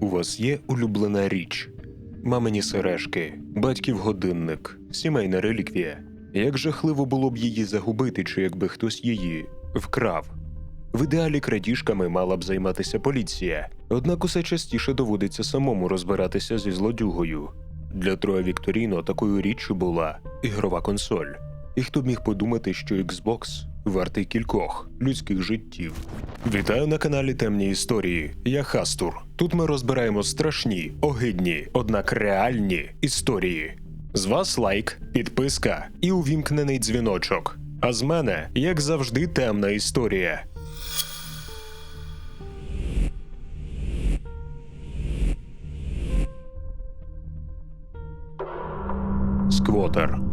У вас є улюблена річ? Мамині сережки, батьків годинник, сімейна реліквія. Як жахливо було б її загубити, чи якби хтось її вкрав. В ідеалі крадіжками мала б займатися поліція, однак усе частіше доводиться самому розбиратися зі злодюгою. Для Троя Вікторіно такою річчю була ігрова консоль. І хто б міг подумати, що Xbox вартий кількох людських життів. Вітаю на каналі Темні Історії. Я Хастур. Тут ми розбираємо страшні, огидні, однак реальні історії. З вас лайк, підписка і увімкнений дзвіночок. А з мене, як завжди, темна історія. Сквотер.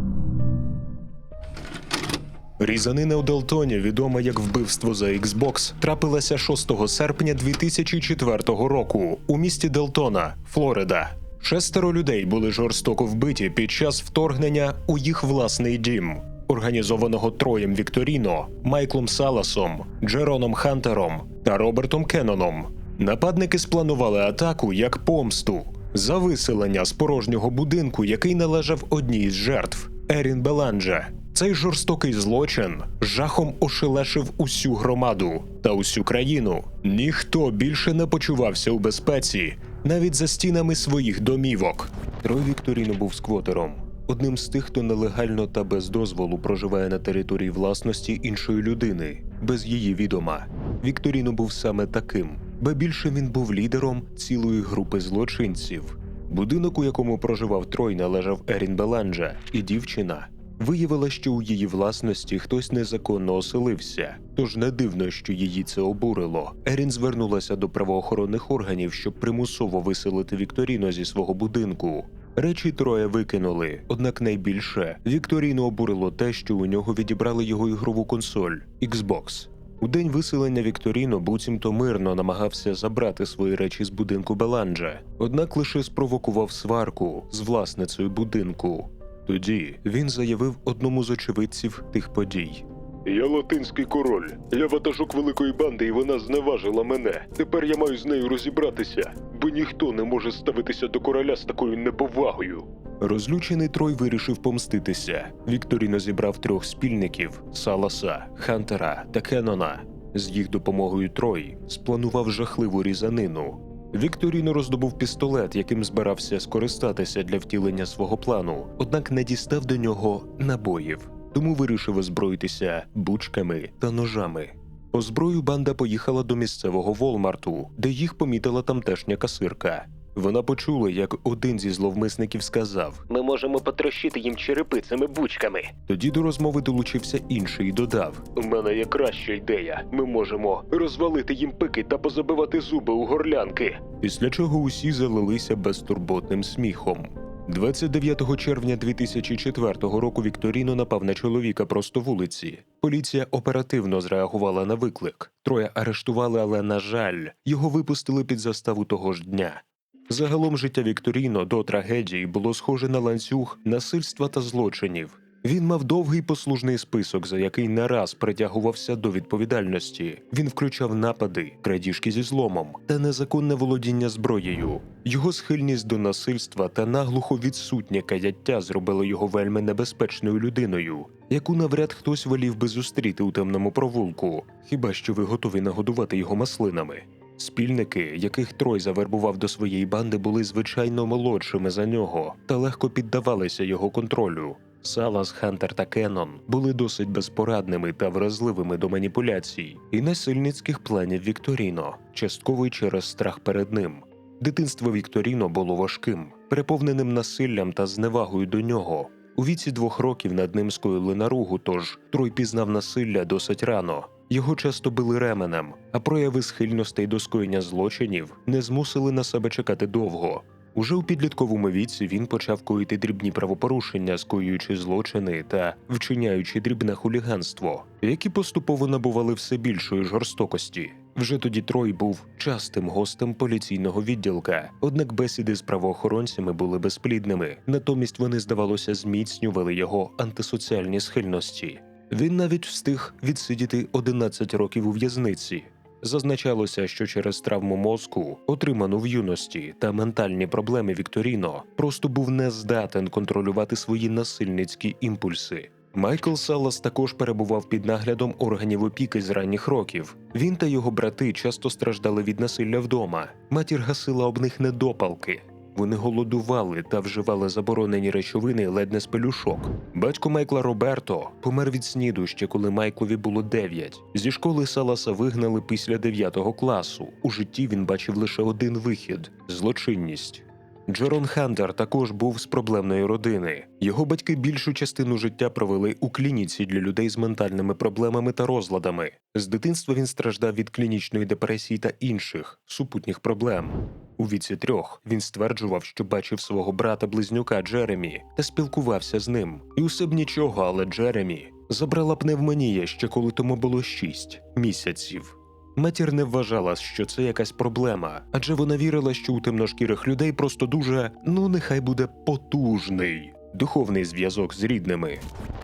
Різанина у Делтоні, відома як вбивство за Xbox, трапилася 6 серпня 2004 року у місті Делтона, Флорида. Шестеро людей були жорстоко вбиті під час вторгнення у їх власний дім, організованого Троєм Вікторіно, Майклом Саласом, Джероном Хантером та Робертом Кенноном. Нападники спланували атаку як помсту за виселення з порожнього будинку, який належав одній із жертв Ерін Беланже. Цей жорстокий злочин жахом ошелешив усю громаду та усю країну. Ніхто більше не почувався у безпеці, навіть за стінами своїх домівок. Трой Вікторіно був сквотером, одним з тих, хто нелегально та без дозволу проживає на території власності іншої людини, без її відома. Вікторіно був саме таким, бо більше він був лідером цілої групи злочинців. Будинок, у якому проживав Трой, належав Ерін Беланджа, і дівчина виявила, що у її власності хтось незаконно оселився. Тож не дивно, що її це обурило. Ерін звернулася до правоохоронних органів, щоб примусово виселити Вікторіно зі свого будинку. Речі троє викинули, однак найбільше Вікторіно обурило те, що у нього відібрали його ігрову консоль Xbox. У день виселення Вікторіно буцімто мирно намагався забрати свої речі з будинку Беланджа, однак лише спровокував сварку з власницею будинку. Тоді він заявив одному з очевидців тих подій. Я латинський король. Я ватажок великої банди, і вона зневажила мене. Тепер я маю з нею розібратися, бо ніхто не може ставитися до короля з такою неповагою. Розлючений Трой вирішив помститися. Вікторіно зібрав трьох спільників: Саласа, Хантера та Кеннона. З їх допомогою Трой спланував жахливу різанину. Вікторіно роздобув пістолет, яким збирався скористатися для втілення свого плану, однак не дістав до нього набоїв, тому вирішив озброїтися бучками та ножами. По зброю банда поїхала до місцевого Волмарту, де їх помітила тамтешня касирка. Вона почула, як один зі зловмисників сказав: Ми можемо потрощити їм черепи цими бучками. Тоді до розмови долучився інший і додав: У мене є краща ідея. Ми можемо розвалити їм пики та позабивати зуби у горлянки. Після чого усі залилися безтурботним сміхом. 29 червня 2004 року Вікторіно напав на чоловіка просто вулиці. Поліція оперативно зреагувала на виклик. Троє арештували, але на жаль, його випустили під заставу того ж дня. Загалом життя Вікторіно до трагедії було схоже на ланцюг насильства та злочинів. Він мав довгий послужний список, за який не раз притягувався до відповідальності. Він включав напади, крадіжки зі зломом та незаконне володіння зброєю. Його схильність до насильства та наглухо відсутнє каяття зробили його вельми небезпечною людиною, яку навряд хтось волів би зустріти у темному провулку. Хіба що ви готові нагодувати його маслинами? Спільники, яких Трой завербував до своєї банди, були звичайно молодшими за нього та легко піддавалися його контролю. Салас, Хантер та Кеннон були досить безпорадними та вразливими до маніпуляцій і насильницьких планів Вікторіно, частково й через страх перед ним. Дитинство Вікторіно було важким, переповненим насиллям та зневагою до нього. У віці двох років над ним скоїли наругу, тож Трой пізнав насилля досить рано. Його часто били ременем, а прояви схильностей до скоєння злочинів не змусили на себе чекати довго. Уже у підлітковому віці він почав коїти дрібні правопорушення, скоюючи злочини та вчиняючи дрібне хуліганство, які поступово набували все більшої жорстокості. Вже тоді Трой був частим гостем поліційного відділка, однак бесіди з правоохоронцями були безплідними, натомість вони, здавалося, зміцнювали його антисоціальні схильності. Він навіть встиг відсидіти 11 років у в'язниці. Зазначалося, що через травму мозку, отриману в юності, та ментальні проблеми Вікторіно, просто був не здатен контролювати свої насильницькі імпульси. Майкл Салас також перебував під наглядом органів опіки з ранніх років. Він та його брати часто страждали від насилля вдома. Матір гасила об них недопалки. Вони голодували та вживали заборонені речовини ледь не з пелюшок. Батько Майкла Роберто помер від сніду ще коли Майклові було 9. Зі школи Саласа вигнали після 9 класу. У житті він бачив лише один вихід злочинність. Джерон Хантер також був з проблемної родини. Його батьки більшу частину життя провели у клініці для людей з ментальними проблемами та розладами. З дитинства він страждав від клінічної депресії та інших супутніх проблем. У віці трьох він стверджував, що бачив свого брата-близнюка Джеремі та спілкувався з ним. І усе б нічого, але Джеремі забрала пневмонія ще коли тому було шість місяців. Матір не вважала, що це якась проблема, адже вона вірила, що у темношкірих людей просто дуже, ну нехай буде потужний духовний зв'язок з рідними.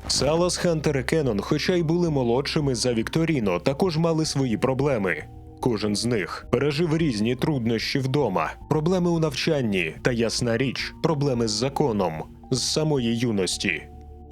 Салас, Хантер і Кеннон, хоча й були молодшими за Вікторіно, також мали свої проблеми. Кожен з них пережив різні труднощі вдома, проблеми у навчанні та ясна річ, проблеми з законом з самої юності.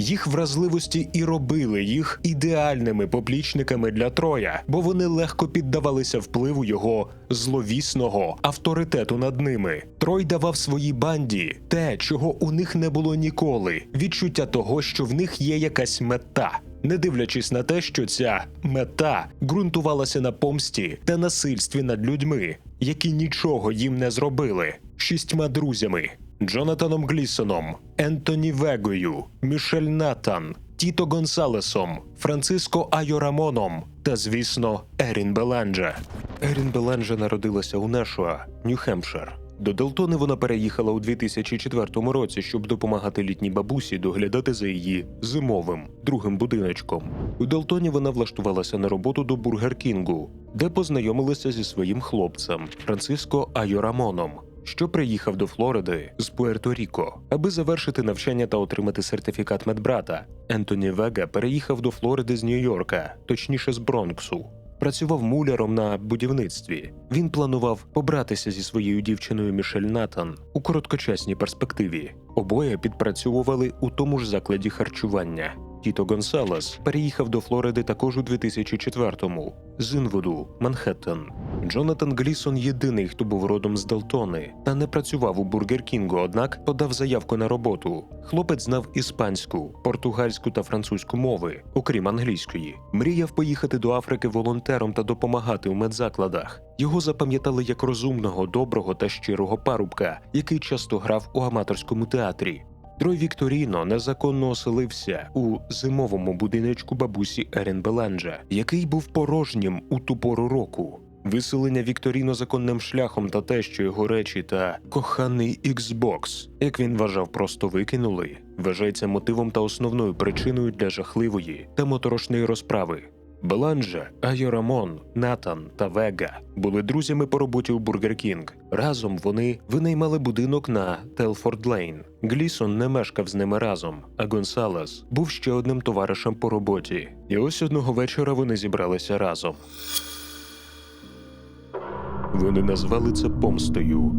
Їх вразливості і робили їх ідеальними поплічниками для Троя, бо вони легко піддавалися впливу його зловісного авторитету над ними. Трой давав своїй банді те, чого у них не було ніколи відчуття того, що в них є якась мета. Не дивлячись на те, що ця мета ґрунтувалася на помсті та насильстві над людьми, які нічого їм не зробили, шістьма друзями Джонатаном Глісоном, Ентоні Вегою, Мішель Натан, Тіто Гонсалесом, Франциско Айорамоном та, звісно, Ерін Беланджа. Ерін Беланджа народилася у Нешуа, Нью-Хемпшир. До Делтони вона переїхала у 2004 році, щоб допомагати літній бабусі доглядати за її зимовим другим будиночком. У Делтоні вона влаштувалася на роботу до Бургер Кінгу, де познайомилася зі своїм хлопцем Франциско Айорамоном, що приїхав до Флориди з Пуерто-Ріко, аби завершити навчання та отримати сертифікат медбрата. Ентоні Вега переїхав до Флориди з Нью-Йорка, точніше з Бронксу. Працював муляром на будівництві. Він планував побратися зі своєю дівчиною Мішель Натан у короткочасній перспективі. Обоє підпрацьовували у тому ж закладі харчування. Тіто Гонсалес переїхав до Флориди також у 2004-му з Інвуду, Манхеттен. Джонатан Глісон єдиний, хто був родом з Далтони та не працював у Бургер Кінгу, однак подав заявку на роботу. Хлопець знав іспанську, португальську та французьку мови, окрім англійської. Мріяв поїхати до Африки волонтером та допомагати у медзакладах. Його запам'ятали як розумного, доброго та щирого парубка, який часто грав у аматорському театрі. Трой Вікторіно незаконно оселився у зимовому будиночку бабусі Ерен Беланджа, який був порожнім у ту пору року. Виселення Вікторіно законним шляхом та те, що його речі та коханий Xbox, як він вважав, просто викинули, вважається мотивом та основною причиною для жахливої та моторошної розправи. Беланджа, Айорамон, Натан та Вега були друзями по роботі у Бургер Кінг. Разом вони винаймали будинок на Телфорд Лейн. Глісон не мешкав з ними разом, а Гонсалес був ще одним товаришем по роботі. І ось одного вечора вони зібралися разом. Вони назвали це помстою.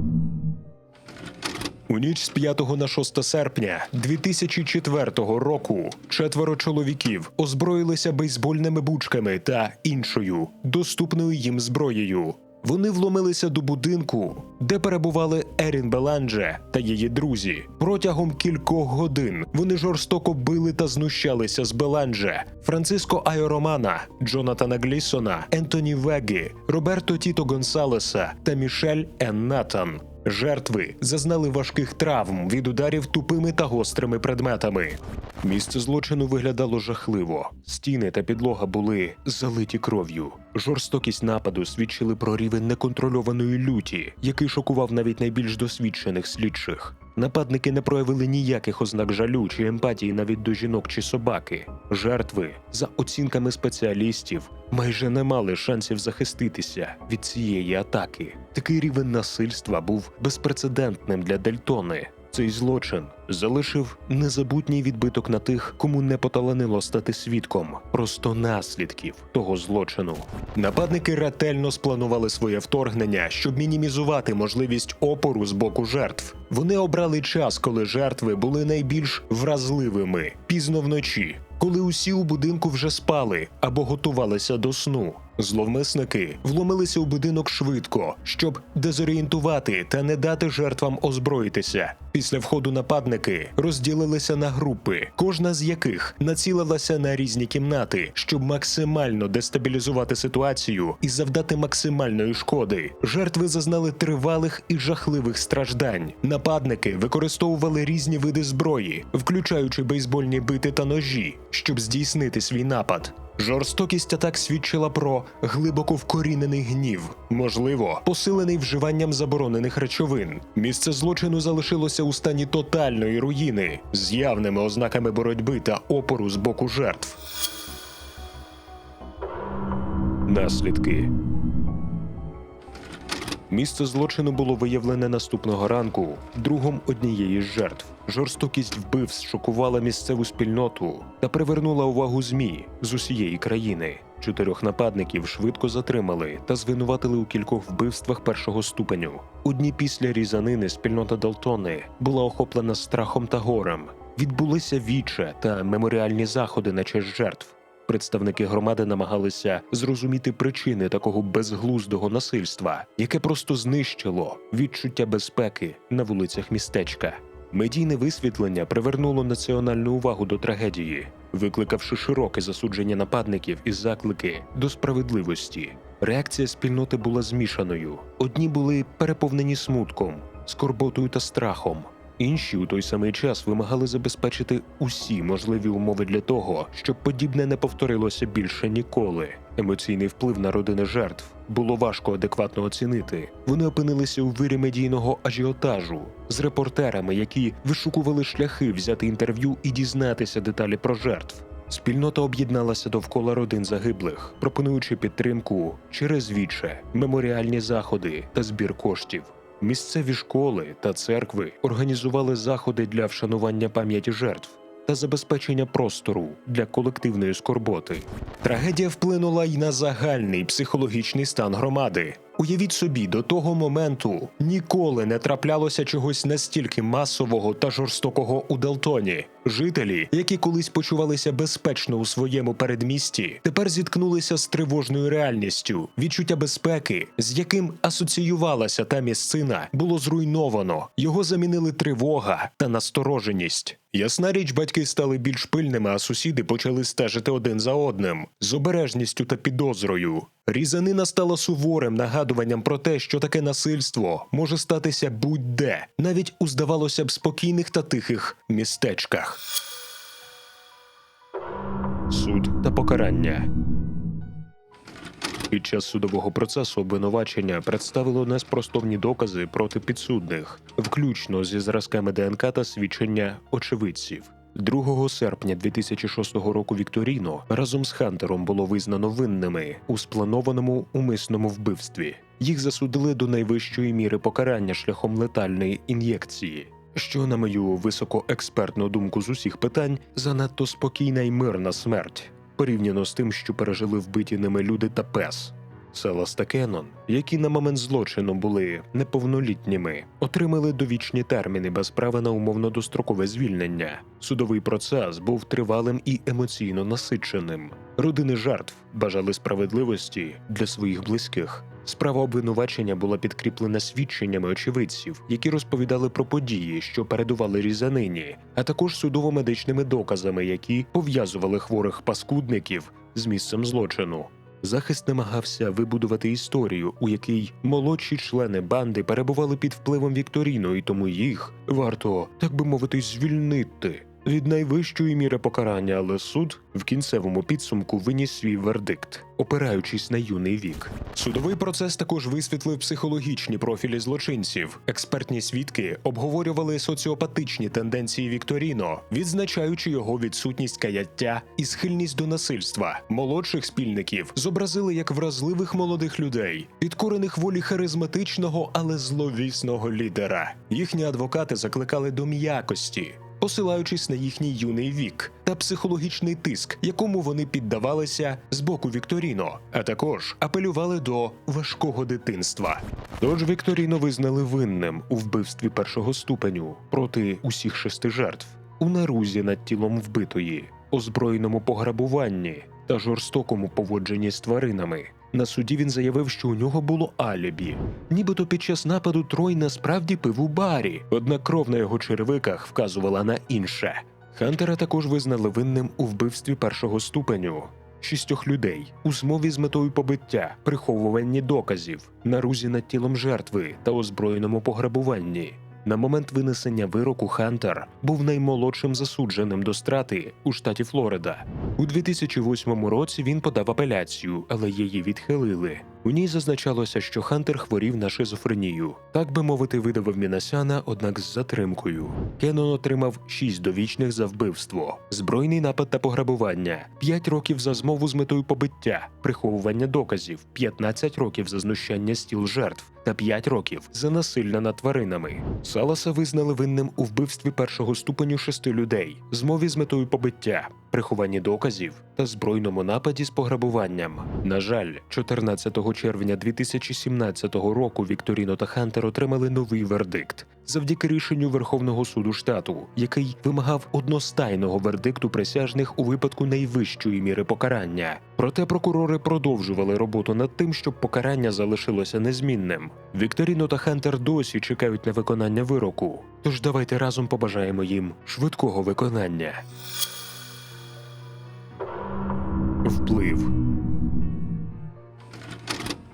У ніч з 5 на 6 серпня 2004 року четверо чоловіків озброїлися бейсбольними бучками та іншою доступною їм зброєю. Вони вломилися до будинку, де перебували Ерін Беландже та її друзі. Протягом кількох годин вони жорстоко били та знущалися з Беландже, Франциско Айоромана, Джонатана Глісона, Ентоні Веги, Роберто Тіто Гонсалеса та Мішель Ен Натан. Жертви зазнали важких травм від ударів тупими та гострими предметами. Місце злочину виглядало жахливо. Стіни та підлога були залиті кров'ю. Жорстокість нападу свідчили про рівень неконтрольованої люті, який шокував навіть найбільш досвідчених слідчих. Нападники не проявили ніяких ознак жалю чи емпатії навіть до жінок чи собаки. Жертви, за оцінками спеціалістів, майже не мали шансів захиститися від цієї атаки. Такий рівень насильства був безпрецедентним для Дельтони. Цей злочин залишив незабутній відбиток на тих, кому не поталанило стати свідком просто наслідків того злочину. Нападники ретельно спланували своє вторгнення, щоб мінімізувати можливість опору з боку жертв. Вони обрали час, коли жертви були найбільш вразливими пізно вночі, коли усі у будинку вже спали або готувалися до сну. Зловмисники вломилися у будинок швидко, щоб дезорієнтувати та не дати жертвам озброїтися. Після входу нападники розділилися на групи, кожна з яких націлилася на різні кімнати, щоб максимально дестабілізувати ситуацію і завдати максимальної шкоди. Жертви зазнали тривалих і жахливих страждань. Нападники використовували різні види зброї, включаючи бейсбольні бити та ножі, щоб здійснити свій напад. Жорстокість атак свідчила про глибоко вкорінений гнів, можливо, посилений вживанням заборонених речовин. Місце злочину залишилося у стані тотальної руїни з явними ознаками боротьби та опору з боку жертв. Наслідки Місце злочину було виявлене наступного ранку другом однієї з жертв. Жорстокість вбивств шокувала місцеву спільноту та привернула увагу ЗМІ з усієї країни. Чотирьох нападників швидко затримали та звинуватили у кількох вбивствах першого ступеню. У дні після різанини спільнота Далтони була охоплена страхом та горем. Відбулися віче та меморіальні заходи на честь жертв. Представники громади намагалися зрозуміти причини такого безглуздого насильства, яке просто знищило відчуття безпеки на вулицях містечка. Медійне висвітлення привернуло національну увагу до трагедії, викликавши широке засудження нападників і заклики до справедливості. Реакція спільноти була змішаною. Одні були переповнені смутком, скорботою та страхом. Інші у той самий час вимагали забезпечити усі можливі умови для того, щоб подібне не повторилося більше ніколи. Емоційний вплив на родини жертв було важко адекватно оцінити. Вони опинилися у вирі медійного ажіотажу з репортерами, які вишукували шляхи взяти інтерв'ю і дізнатися деталі про жертв. Спільнота об'єдналася довкола родин загиблих, пропонуючи підтримку через віче, меморіальні заходи та збір коштів. Місцеві школи та церкви організували заходи для вшанування пам'яті жертв та забезпечення простору для колективної скорботи. Трагедія вплинула й на загальний психологічний стан громади. Уявіть собі, до того моменту ніколи не траплялося чогось настільки масового та жорстокого у Делтоні. Жителі, які колись почувалися безпечно у своєму передмісті, тепер зіткнулися з тривожною реальністю. Відчуття безпеки, з яким асоціювалася та місцина, було зруйновано. Його замінили тривога та настороженість. Ясна річ, батьки стали більш пильними, а сусіди почали стежити один за одним з обережністю та підозрою. Різанина стала суворим нагадуванням про те, що таке насильство може статися будь-де, навіть у здавалося б спокійних та тихих містечках. Суд та покарання. Під час судового процесу обвинувачення представило неспростовні докази проти підсудних, включно зі зразками ДНК та свідчення очевидців. 2 серпня 2006 року Вікторіно разом з Хантером було визнано винними у спланованому умисному вбивстві. Їх засудили до найвищої міри покарання шляхом летальної ін'єкції. Що, на мою високоекспертну думку з усіх питань, занадто спокійна й мирна смерть порівняно з тим, що пережили вбиті ними люди та пес. Селас та Кеннон, які на момент злочину були неповнолітніми, отримали довічні терміни без права на умовно дострокове звільнення. Судовий процес був тривалим і емоційно насиченим. Родини жертв бажали справедливості для своїх близьких. Справа обвинувачення була підкріплена свідченнями очевидців, які розповідали про події, що передували різанині, а також судово-медичними доказами, які пов'язували хворих паскудників з місцем злочину. Захист намагався вибудувати історію, у якій молодші члени банди перебували під впливом Вікторіно, і тому їх варто, так би мовити, звільнити. Від найвищої міри покарання, але суд в кінцевому підсумку виніс свій вердикт, опираючись на юний вік. Судовий процес також висвітлив психологічні профілі злочинців. Експертні свідки обговорювали соціопатичні тенденції Вікторіно, відзначаючи його відсутність каяття і схильність до насильства. Молодших спільників зобразили як вразливих молодих людей, підкорених волі харизматичного, але зловісного лідера. Їхні адвокати закликали до м'якості. Посилаючись на їхній юний вік та психологічний тиск, якому вони піддавалися з боку Вікторіно, а також апелювали до важкого дитинства. Тож Вікторіно визнали винним у вбивстві першого ступеню проти усіх шести жертв, у нарузі над тілом вбитої, озброєному пограбуванні та жорстокому поводженні з тваринами. На суді він заявив, що у нього було алібі. Нібито під час нападу Трой насправді пив у барі, однак кров на його черевиках вказувала на інше. Хантера також визнали винним у вбивстві першого ступеню. Шістьох людей у змові з метою побиття, приховуванні доказів, нарузі над тілом жертви та озброєному пограбуванні. На момент винесення вироку Хантер був наймолодшим засудженим до страти у штаті Флорида. У 2008 році він подав апеляцію, але її відхилили. У ній зазначалося, що Хантер хворів на шизофренію. Так би мовити, видавив Мінасяна, однак з затримкою. Кеннон отримав 6 довічних за вбивство, збройний напад та пограбування, 5 років за змову з метою побиття, приховування доказів, 15 років за знущання з тіл жертв та 5 років за насилля над тваринами. Саласа визнали винним у вбивстві першого ступеню шести людей, змові з метою побиття, прихованні доказів та збройному нападі з пограбуванням. На жаль, 14 червня 2017 року Вікторіно та Хантер отримали новий вердикт завдяки рішенню Верховного суду штату, який вимагав одностайного вердикту присяжних у випадку найвищої міри покарання. Проте прокурори продовжували роботу над тим, щоб покарання залишилося незмінним. Вікторіно та Хантер досі чекають на виконання вироку. Тож давайте разом побажаємо їм швидкого виконання. Вплив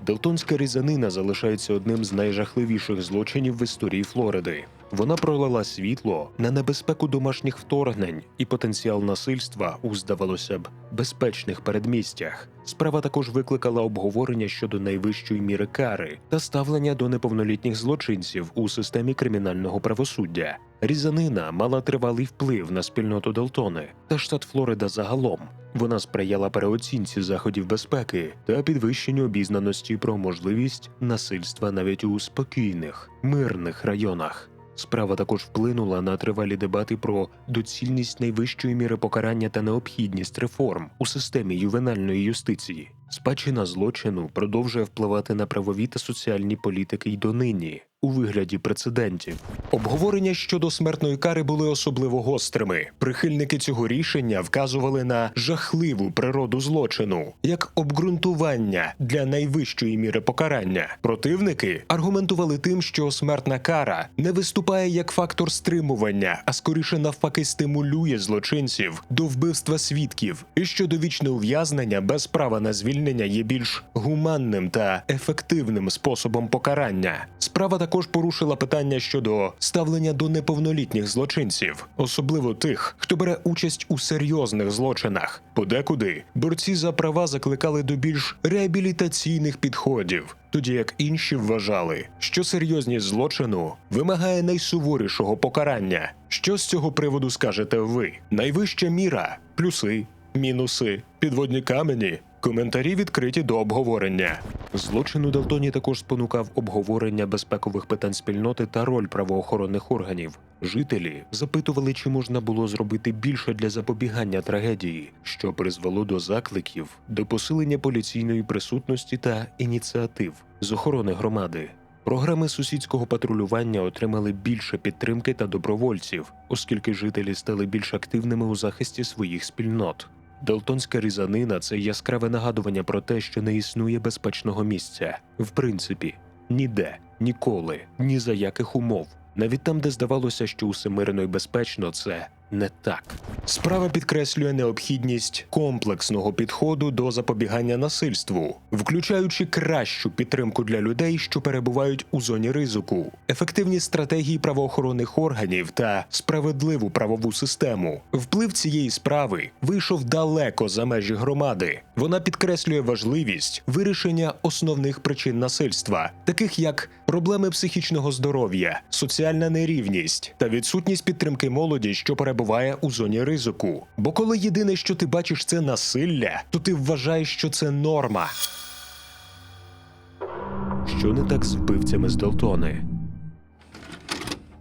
Делтонська різанина залишається одним з найжахливіших злочинів в історії Флориди. Вона пролила світло на небезпеку домашніх вторгнень і потенціал насильства у, здавалося б, безпечних передмістях. Справа також викликала обговорення щодо найвищої міри кари та ставлення до неповнолітніх злочинців у системі кримінального правосуддя. Різанина мала тривалий вплив на спільноту Делтони та штат Флорида загалом. Вона сприяла переоцінці заходів безпеки та підвищенню обізнаності про можливість насильства навіть у спокійних, мирних районах. Справа також вплинула на тривалі дебати про доцільність найвищої міри покарання та необхідність реформ у системі ювенальної юстиції. Спадщина злочину продовжує впливати на правові та соціальні політики й донині у вигляді прецедентів. Обговорення щодо смертної кари були особливо гострими. Прихильники цього рішення вказували на жахливу природу злочину як обґрунтування для найвищої міри покарання. Противники аргументували тим, що смертна кара не виступає як фактор стримування, а скоріше навпаки стимулює злочинців до вбивства свідків, і що довічне ув'язнення без права на звільнення є більш гуманним та ефективним способом покарання. Справа також порушила питання щодо ставлення до неповнолітніх злочинців, особливо тих, хто бере участь у серйозних злочинах. Подекуди борці за права закликали до більш реабілітаційних підходів. Тоді як інші вважали, що серйозність злочину вимагає найсуворішого покарання. Що з цього приводу скажете ви? Найвища міра, плюси, мінуси, підводні камені. Коментарі відкриті до обговорення. Злочин у Делтоні також спонукав обговорення безпекових питань спільноти та роль правоохоронних органів. Жителі запитували, чи можна було зробити більше для запобігання трагедії, що призвело до закликів до посилення поліційної присутності та ініціатив з охорони громади. Програми сусідського патрулювання отримали більше підтримки та добровольців, оскільки жителі стали більш активними у захисті своїх спільнот. Делтонська різанина це яскраве нагадування про те, що не існує безпечного місця. В принципі, ніде, ніколи, ні за яких умов. Навіть там, де здавалося, що усе мирно і безпечно, це не так. Справа підкреслює необхідність комплексного підходу до запобігання насильству, включаючи кращу підтримку для людей, що перебувають у зоні ризику, ефективні стратегії правоохоронних органів та справедливу правову систему. Вплив цієї справи вийшов далеко за межі громади. Вона підкреслює важливість вирішення основних причин насильства, таких як проблеми психічного здоров'я, соціальна нерівність та відсутність підтримки молоді, що перебуває у зоні ризику. Бо коли єдине, що ти бачиш, це насилля, то ти вважаєш, що це норма. Що не так з вбивцями з Делтони?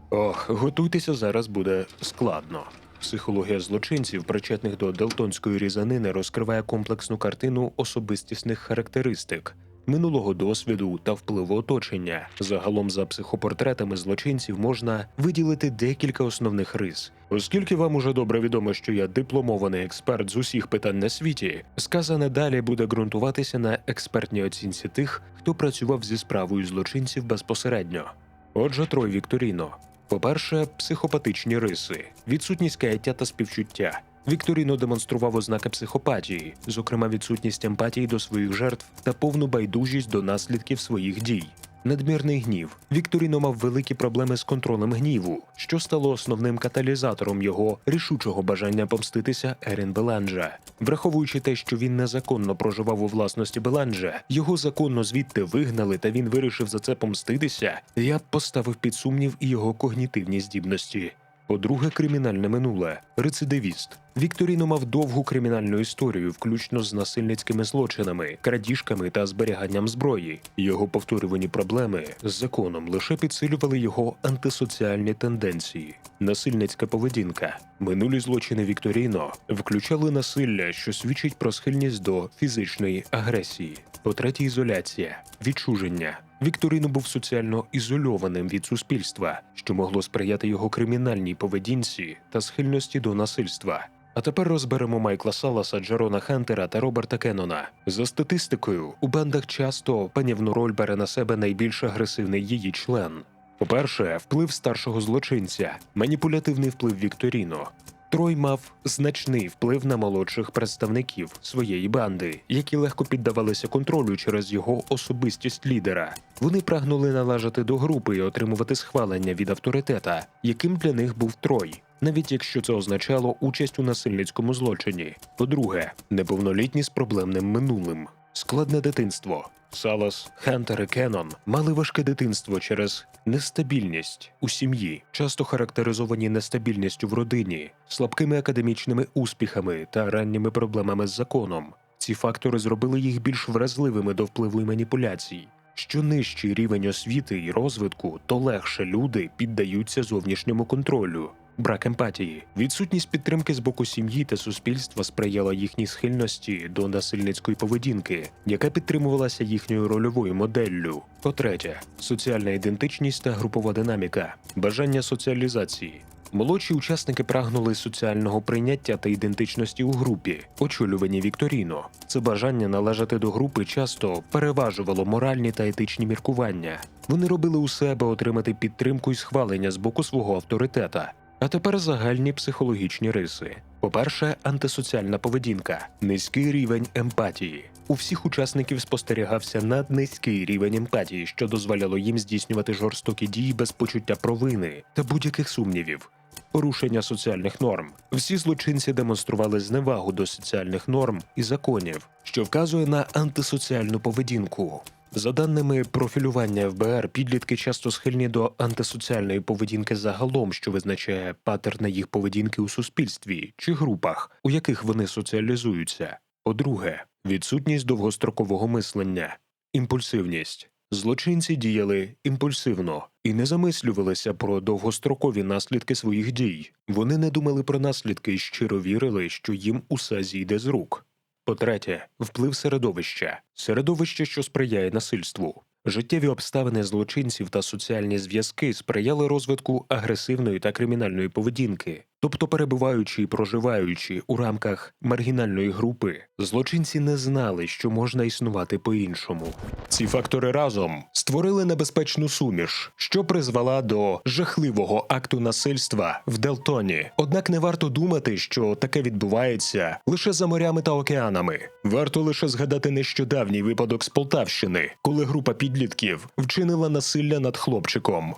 Ох, готуйтеся, зараз буде складно. Психологія злочинців, причетних до Делтонської різанини, розкриває комплексну картину особистісних характеристик, минулого досвіду та впливу оточення. Загалом за психопортретами злочинців можна виділити декілька основних рис. Оскільки вам уже добре відомо, що я дипломований експерт з усіх питань на світі, сказане далі буде ґрунтуватися на експертній оцінці тих, хто працював зі справою злочинців безпосередньо. Отже, Трой Вікторіно. По-перше, психопатичні риси, відсутність каяття та співчуття. Вікторіно демонстрував ознаки психопатії, зокрема відсутність емпатії до своїх жертв та повну байдужість до наслідків своїх дій. Надмірний гнів. Вікторіно мав великі проблеми з контролем гніву, що стало основним каталізатором його рішучого бажання помститися Ерін Беланджа. Враховуючи те, що він незаконно проживав у власності Беланджа, його законно звідти вигнали, та він вирішив за це помститися. Я поставив під сумнів і його когнітивні здібності. По-друге, кримінальне минуле рецидивіст. Вікторіно мав довгу кримінальну історію, включно з насильницькими злочинами, крадіжками та зберіганням зброї. Його повторювані проблеми з законом лише підсилювали його антисоціальні тенденції. Насильницька поведінка. Минулі злочини Вікторіно включали насилля, що свідчить про схильність до фізичної агресії. По-третє, ізоляція, відчуження. Вікторіно був соціально ізольованим від суспільства, що могло сприяти його кримінальній поведінці та схильності до насильства. А тепер розберемо Майкла Саласа, Джерона Хантера та Роберта Кеннона. За статистикою, у бандах часто панівну роль бере на себе найбільш агресивний її член. По-перше, вплив старшого злочинця, маніпулятивний вплив Вікторіно. Трой мав значний вплив на молодших представників своєї банди, які легко піддавалися контролю через його особистість лідера. Вони прагнули належати до групи і отримувати схвалення від авторитета, яким для них був Трой, навіть якщо це означало участь у насильницькому злочині. По-друге, неповнолітні з проблемним минулим, складне дитинство. Салас, Хантер і Кеннон мали важке дитинство через нестабільність у сім'ї, часто характеризовані нестабільністю в родині, слабкими академічними успіхами та ранніми проблемами з законом. Ці фактори зробили їх більш вразливими до впливу маніпуляцій. Що нижчий рівень освіти і розвитку, то легше люди піддаються зовнішньому контролю. Брак емпатії, відсутність підтримки з боку сім'ї та суспільства сприяла їхній схильності до насильницької поведінки, яка підтримувалася їхньою рольовою моделлю. По-третє, соціальна ідентичність та групова динаміка, бажання соціалізації. Молодші учасники прагнули соціального прийняття та ідентичності у групі, очолювані Вікторіно. Це бажання належати до групи часто переважувало моральні та етичні міркування. Вони робили усе, аби отримати підтримку і схвалення з боку свого авторитета. А тепер загальні психологічні риси. По-перше, антисоціальна поведінка, низький рівень емпатії. У всіх учасників спостерігався наднизький рівень емпатії, що дозволяло їм здійснювати жорстокі дії без почуття провини та будь-яких сумнівів. Порушення соціальних норм. Всі злочинці демонстрували зневагу до соціальних норм і законів, що вказує на антисоціальну поведінку. За даними профілювання ФБР, підлітки часто схильні до антисоціальної поведінки загалом, що визначає паттерни їх поведінки у суспільстві чи групах, у яких вони соціалізуються. По-друге, відсутність довгострокового мислення, імпульсивність. Злочинці діяли імпульсивно і не замислювалися про довгострокові наслідки своїх дій. Вони не думали про наслідки і щиро вірили, що їм усе зійде з рук. По-третє, вплив середовища середовище, що сприяє насильству. Життєві обставини злочинців та соціальні зв'язки сприяли розвитку агресивної та кримінальної поведінки. Тобто, перебуваючи і проживаючи у рамках маргінальної групи, злочинці не знали, що можна існувати по-іншому. Ці фактори разом створили небезпечну суміш, що призвела до жахливого акту насильства в Делтоні. Однак не варто думати, що таке відбувається лише за морями та океанами. Варто лише згадати нещодавній випадок з Полтавщини, коли група підлітків вчинила насилля над хлопчиком.